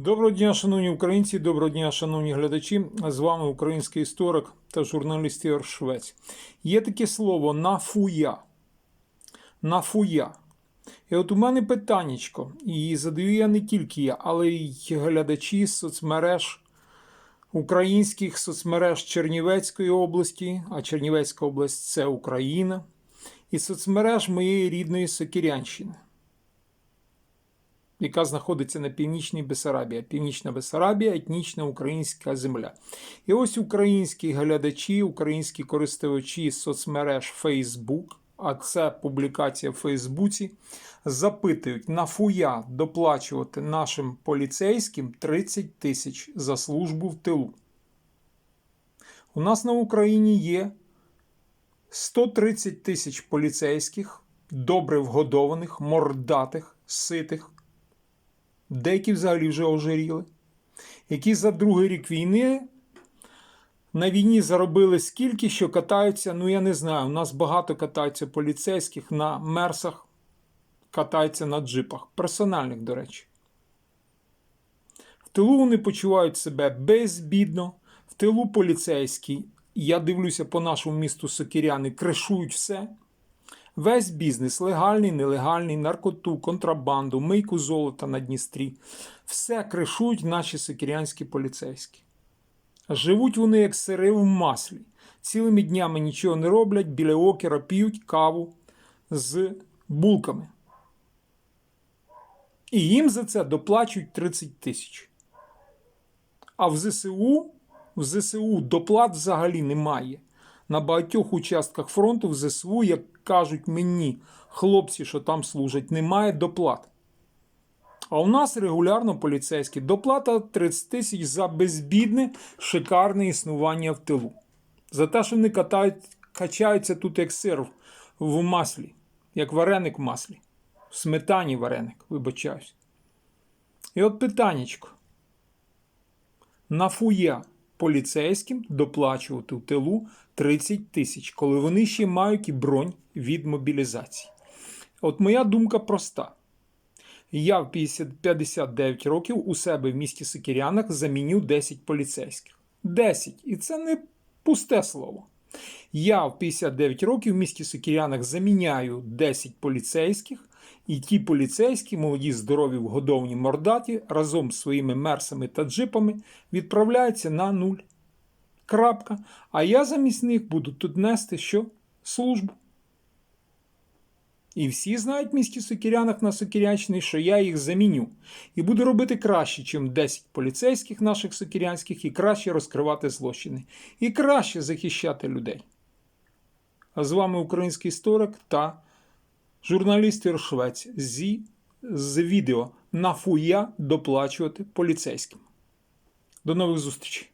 Доброго дня, шановні українці, доброго дня, шановні глядачі. З вами український історик та журналіст Ігор Швець. Є таке слово нафуя. Нафуя. І от у мене питаннячко, і задаю я не тільки я, але й глядачі соцмереж українських соцмереж Чернівецької області, а Чернівецька область це Україна, і соцмереж моєї рідної Сокирянщини яка знаходиться на північній Бесарабії. Північна Бесарабія етнічна українська земля. І ось українські глядачі, українські користувачі соцмереж Facebook, а це публікація в Фейсбуці, запитують, нафуя доплачувати нашим поліцейським 30 тисяч за службу в тилу. У нас на Україні є 130 тисяч поліцейських, добре вгодованих, мордатих, ситих, деякі взагалі вже ожиріли, які за другий рік війни на війні заробили скільки, що катаються, ну я не знаю, у нас багато катаються поліцейських на мерсах, катаються на джипах, персональних, до речі. В тилу вони почувають себе безбідно, в тилу поліцейські, я дивлюся по нашому місту Сокиряни, кришують все. Весь бізнес легальний, нелегальний, наркоту, контрабанду, мийку золота на Дністрі. Все кришують наші сокирянські поліцейські. Живуть вони як сири в маслі. Цілими днями нічого не роблять, біля окера п'ють каву з булками. І їм за це доплачують 30 тисяч. А в ЗСУ, в ЗСУ доплат взагалі немає. На багатьох участках фронту в ЗСУ, як кажуть мені, хлопці, що там служать, немає доплат. А у нас регулярно поліцейські доплата 30 тисяч за безбідне, шикарне існування в тилу. За те, що вони катають, качаються тут як сир в маслі, як вареник в маслі, в сметані вареник, вибачаюсь. І от питаннячко. Нафуя поліцейським доплачувати в тилу 30 тисяч, коли вони ще мають і бронь від мобілізації. От моя думка проста. Я в 59 років у себе в місті Сикірянах заміню 10 поліцейських. 10. І це не пусте слово. Я в 59 років в місті Сокірянах заміняю 10 поліцейських, і ті поліцейські, молоді, здорові, вгодовні мордаті, разом з своїми мерсами та джипами відправляються на нуль. Крапка. А я замість них буду тут нести що? Службу. І всі знають в місті Сокірянах на Сокірянщині, що я їх заміню. І буду робити краще, ніж 10 поліцейських наших сокірянських, і краще розкривати злочини, і краще захищати людей. А з вами український історик та журналіст Швець зі з відео Нафуя доплачувати поліцейським. До нових зустрічей!